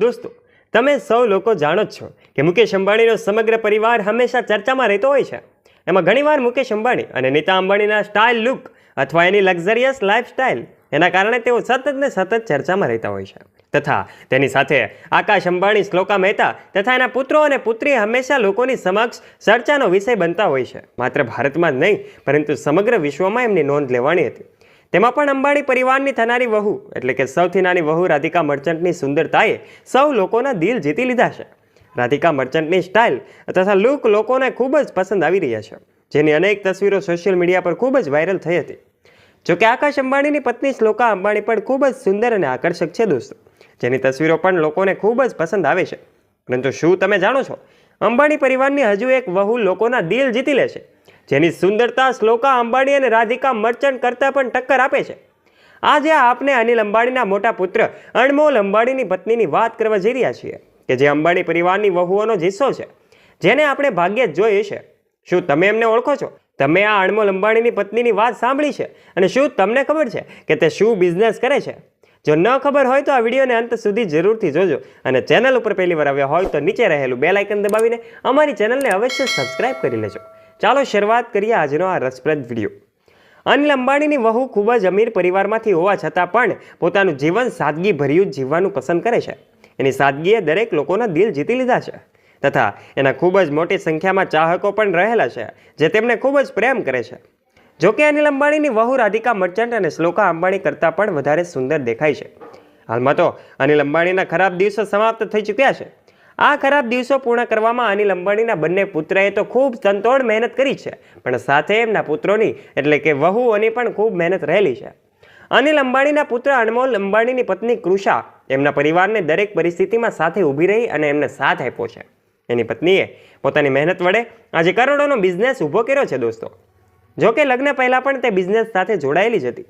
દોસ્તો, તમે સૌ લોકો જાણો જ છો કે મુકેશ અંબાણીનો સમગ્ર પરિવાર હંમેશા ચર્ચામાં રહેતો હોય છે. એમાં ઘણીવાર મુકેશ અંબાણી અને નીતા અંબાણીના સ્ટાઇલ લુક અથવા એની લક્ઝરિયસ લાઇફસ્ટાઇલ એના કારણે તેઓ સતત ને સતત ચર્ચામાં રહેતા હોય છે. તથા તેની સાથે આકાશ અંબાણી, શ્લોકા મહેતા તથા એના પુત્રો અને પુત્રી હંમેશા લોકોની સમક્ષ ચર્ચાનો વિષય બનતા હોય છે. માત્ર ભારતમાં જ નહીં, પરંતુ સમગ્ર વિશ્વમાં એમની નોંધ લેવાની હતી. તેમાં પણ અંબાણી પરિવારની થનારી વહુ, એટલે કે સૌથી નાની વહુ રાધિકા મર્ચન્ટની સુંદરતાએ સૌ લોકોના દિલ જીતી લીધા છે. રાધિકા મર્ચન્ટની સ્ટાઇલ તથા લુક લોકોને ખૂબ જ પસંદ આવી રહ્યા છે, જેની અનેક તસવીરો સોશિયલ મીડિયા પર ખૂબ જ વાયરલ થઈ હતી. જોકે આકાશ અંબાણીની પત્ની શ્લોકા અંબાણી પણ ખૂબ જ સુંદર અને આકર્ષક છે દોસ્તો, જેની તસવીરો પણ લોકોને ખૂબ જ પસંદ આવે છે. પરંતુ શું તમે જાણો છો? અંબાણી પરિવારની હજુ એક વહુ લોકોના દિલ જીતી લે છે. જેની સુંદરતા શ્લોકા અંબાણી અને રાધિકા મર્ચન્ટ કરતાં પણ ટક્કર આપે છે. આજે આપને અનિલ અંબાણીના મોટા પુત્ર અણમોલ અંબાણીની પત્નીની વાત કરવા જઈ રહ્યા છીએ કે જે અંબાણી પરિવારની વહુઓનો જિસ્સો છે, જેને આપણે ભાગ્યે જ જોઈએ છે. શું તમે એમને ઓળખો છો? તમે આ અણમોલ અંબાણીની પત્નીની વાત સાંભળી છે અને શું તમને ખબર છે કે તે શું બિઝનેસ કરે છે? જો ન ખબર હોય તો આ વિડીયોને અંત સુધી જરૂરથી જોજો અને ચેનલ ઉપર પહેલી વાર આવ્યા હોય તો નીચે રહેલું બેલ આઇકન દબાવીને અમારી ચેનલને અવશ્ય સબસ્ક્રાઇબ કરી લેજો. ચાલો શરૂઆત કરીએ આજનો આ રસપ્રદ વીડિયો અનિલ અંબાણીની વહુ ખૂબ જ અમીર પરિવારમાંથી હોવા છતાં પણ પોતાનું જીવન સાદગી ભર્યું જીવવાનું પસંદ કરે છે. એની સાદગીએ દરેક લોકોના દિલ જીતી લીધા છે. તથા એના ખૂબ જ મોટી સંખ્યામાં ચાહકો પણ રહેલા છે, જે તેમને ખૂબ જ પ્રેમ કરે છે. જોકે અનિલ અંબાણીની વહુ રાધિકા મર્ચન્ટ અને શ્લોકા અંબાણી કરતાં પણ વધારે સુંદર દેખાય છે. હાલમાં તો અનિલ અંબાણીના ખરાબ દિવસો સમાપ્ત થઈ ચૂક્યા છે. આ ખરાબ દિવસો પૂર્ણ કરવામાં અનિલ અંબાણીના બંને પુત્રએ તો ખૂબ સંતોડ મહેનત કરી છે, પણ સાથે એમના પુત્રોની, એટલે કે વહુઓની પણ ખૂબ મહેનત રહેલી છે. અનિલ અંબાણીના પુત્ર અનમોલ અંબાણીની પત્ની કૃષા એમના પરિવારને દરેક પરિસ્થિતિમાં સાથે ઊભી રહી અને એમને સાથ આપ્યો છે. એની પત્નીએ પોતાની મહેનત વડે આજે કરોડોનો બિઝનેસ ઊભો કર્યો છે દોસ્તો. જોકે લગ્ન પહેલાં પણ તે બિઝનેસ સાથે જોડાયેલી જ હતી.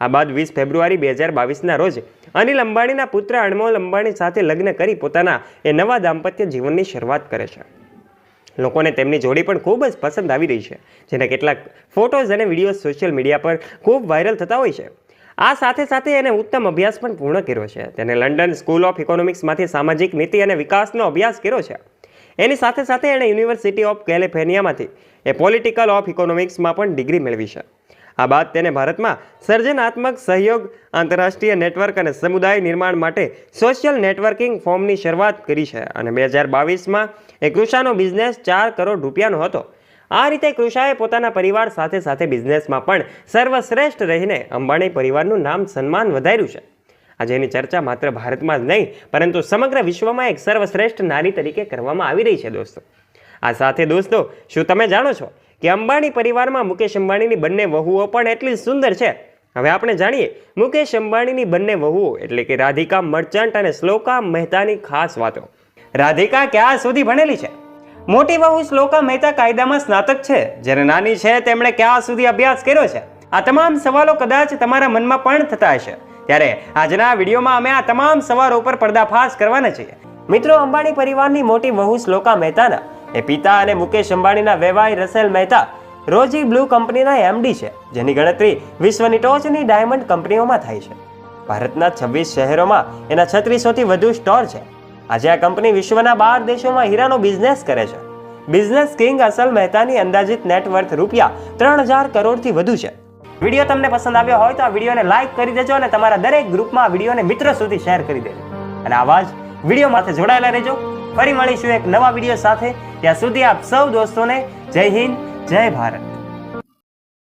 આ બાદ વીસ ફેબ્રુઆરી બે હજાર બાવીસના રોજ અનિલ અંબાણીના પુત્ર અણમોલ અંબાણી સાથે લગ્ન કરી પોતાના એ નવા દાંપત્ય જીવનની શરૂઆત કરે છે. લોકોને તેમની જોડી પણ ખૂબ જ પસંદ આવી રહી છે, જેના કેટલાક ફોટોઝ અને વીડિયો સોશિયલ મીડિયા પર ખૂબ વાયરલ થતા હોય છે. આ સાથે સાથે એને ઉત્તમ અભ્યાસ પણ પૂર્ણ કર્યો છે. તેને લંડન સ્કૂલ ઓફ ઇકોનોમિક્સમાંથી સામાજિક નીતિ અને વિકાસનો અભ્યાસ કર્યો છે. એની સાથે સાથે એણે યુનિવર્સિટી ઓફ કેલિફોર્નિયામાંથી એ પોલિટિકલ ઓફ ઇકોનોમિક્સમાં પણ ડિગ્રી મેળવી છે. આ બાદ તેને ભારતમાં સર્જનાત્મક સહયોગ, આંતરરાષ્ટ્રીય નેટવર્ક અને સમુદાય નિર્માણ માટે સોશિયલ નેટવર્કિંગ ફોર્મની શરૂઆત કરી છે અને બે હજાર બાવીસમાં એ કૃષાનો બિઝનેસ ચાર કરોડ રૂપિયાનો હતો. આ રીતે કૃષાએ પોતાના પરિવાર સાથે સાથે બિઝનેસમાં પણ સર્વશ્રેષ્ઠ રહીને અંબાણી પરિવારનું નામ સન્માન વધાર્યું છે. આજે એની ચર્ચા માત્ર ભારતમાં જ નહીં, પરંતુ સમગ્ર વિશ્વમાં એક સર્વશ્રેષ્ઠ નારી તરીકે કરવામાં આવી રહી છે, દોસ્તો. આ સાથે દોસ્તો, શું તમે જાણો છો કે અંબાણી પરિવારમાં મુકેશ અંબાણીની બંને વહુઓ પણ એટલી સુંદર છે. હવે આપણે જાણીએ, મુકેશ અંબાણીની બંને વહુઓ એટલે કે રાધિકા મર્ચન્ટ અને શ્લોકા મહેતાની ખાસ વાતો. રાધિકા ક્યાં સુધી ભણેલી છે? મોટી વહુ શ્લોકા મહેતા કાયદામાં સ્નાતક છે. જ્યારે નાની છે, તેમણે ક્યાં સુધી અભ્યાસ કર્યો છે? આ તમામ સવાલો કદાચ તમારા મનમાં પણ થતા હશે. ત્યારે આજના વિડીયોમાં અમે આ તમામ સવાલો ઉપર પર્દાફાશ કરવાના છીએ. મિત્રો, અંબાણી પરિવારની મોટી વહુ શ્લોકા મહેતાના એ પિતા અને મુકેશ અંબાણીના વેવાઈ રસેલ મહેતા રોજી બ્લુ કંપનીના એમડી છે, જેની ગણતરી વિશ્વની ટોચની ડાયમંડ કંપનીઓમાં થાય છે. ભારતના છવ્વીસ શહેરોમાં એના છત્રીસોથી વધુ સ્ટોર છે. આજે આ કંપની વિશ્વના બાર દેશોમાં હીરાનો બિઝનેસ કરે છે. બિઝનેસ કિંગ અસલ મહેતાની અંદાજિત નેટવર્થ રૂપિયા ત્રણ હજાર કરોડથી વધુ છે. વીડિયો તમને પસંદ આવ્યો હોય તો આ વિડીયોને લાઈક કરી દેજો અને તમારા દરેક ગ્રુપમાં આ વિડીયોને મિત્રો સુધી શેર કરી દેજો. અને આવા જ વીડિયો સાથે જોડાયેલા રહેજો. ફરી મળીશું એક નવા વીડિયો સાથે. ત્યાં સુધી આપ સૌ દોસ્તોને જય હિન્દ જય ભારત.